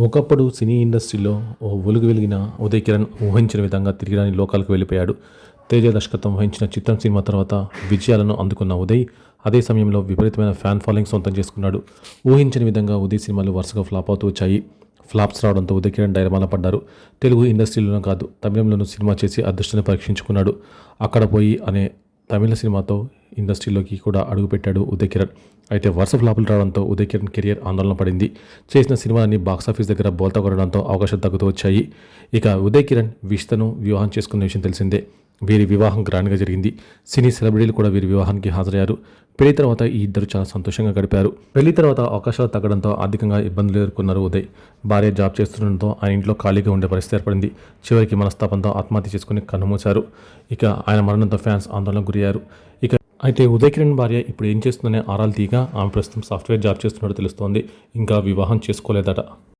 ఒకప్పుడు సినీ ఇండస్ట్రీలో ఓ ఒలుగు వెలిగిన ఉదయ్ కిరణ్ ఊహించిన విధంగా తిరిగిరాని లోకాలకు వెళ్ళిపోయాడు. తేజ దర్శకత్వం వహించిన చిత్రం సినిమా తర్వాత విజయాలను అందుకున్న ఉదయ్ అదే సమయంలో విపరీతమైన ఫ్యాన్ ఫాలోయింగ్ సొంతం చేసుకున్నాడు. ఊహించని విధంగా ఉదయ్ సినిమాలు వరుసగా ఫ్లాప్ అవుతూ వచ్చాయి. ఫ్లాప్స్ రావడంతో ఉదయ్ కిరణ్ డైరమాల పడ్డారు. తెలుగు ఇండస్ట్రీలోనూ కాదు తమిళంలోనూ సినిమా చేసి అదృష్టాన్ని పరీక్షించుకున్నాడు. అక్కడ పోయి అనే తమిళ సినిమాతో ఇండస్ట్రీలోకి కూడా అడుగుపెట్టాడు ఉదయ్ కిరణ్ అయితే వరుస ఫ్లాపులు రావడంతో ఉదయ్ కిరణ్ కెరియర్ ఆందోళన పడింది. చేసిన సినిమాని బాక్సాఫీస్ దగ్గర బోల్తా కొనడంతో అవకాశాలు తగ్గుతూ వచ్చాయి. ఇక ఉదయ్ కిరణ్ విష్తను వివాహం చేసుకున్న విషయం తెలిసిందే. వీరి వివాహం గ్రాండ్గా జరిగింది. సినీ సెలబ్రిటీలు కూడా వీరి వివాహానికి హాజరయ్యారు. పెళ్ళి తర్వాత ఈ ఇద్దరు చాలా సంతోషంగా గడిపారు. పెళ్ళి తర్వాత అవకాశాలు తగ్గడంతో ఆర్థికంగా ఇబ్బందులు ఎదుర్కొన్నారు ఉదయ్. భార్య జాబ్ చేస్తుండడంతో ఆయన ఇంట్లో ఖాళీగా ఉండే పరిస్థితి ఏర్పడింది. చివరికి మనస్తాపంతో ఆత్మహత్య చేసుకుని కన్నుమూశారు ఇక ఆయన మరణంతో ఫ్యాన్స్ ఆందోళనకు గురయ్యారు. ఇక అయితే ఉదయకిరణ్ భార్య ఇప్పుడు ఏం చేస్తుందనే ఆరాలు తీగా ఆమె ప్రస్తుతం సాఫ్ట్వేర్ జాబ్ చేస్తున్నట్టు తెలుస్తోంది. ఇంకా వివాహం చేసుకోలేదట.